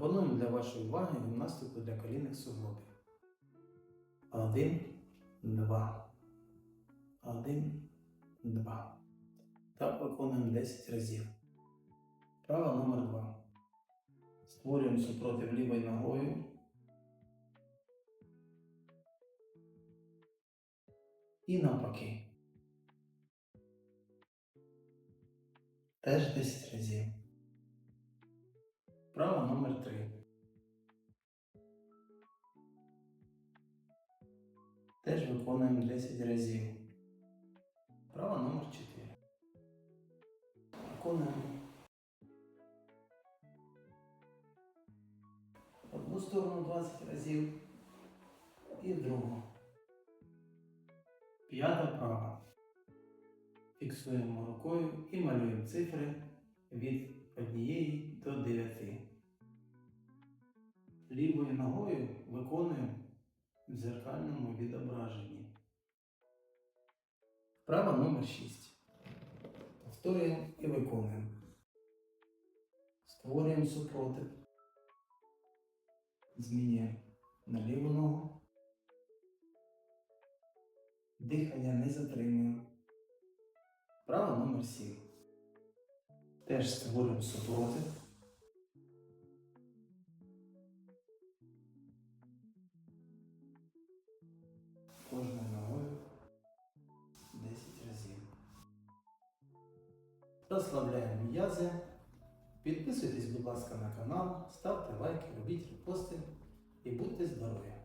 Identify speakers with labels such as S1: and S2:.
S1: Пропонуємо для вашої уваги гімнастику для колінних суглобів. Один, два. Один, два. Так виконуємо 10 разів. Право номер 2. Створюємо супротив лівою ногою. І навпаки. Теж 10 разів. Право номер 3. Теж виконуємо 10 разів. Право номер 4. Виконуємо. Одну сторону 20 разів і другу. П'ята права. Фіксуємо рукою і малюємо цифри від 1 до 9. Лівою ногою виконуємо в дзеркальному відображенні. Вправа номер 6. Повторюємо і виконуємо. Створюємо супротив. Змінюємо на ліву ногу. Дихання не затримуємо. Право номер 7. Теж створюємо супротив. Кожною ногою 10 разів. Розслабляємо м'язи. Підписуйтесь, будь ласка, на канал, ставте лайки, робіть репости і будьте здорові!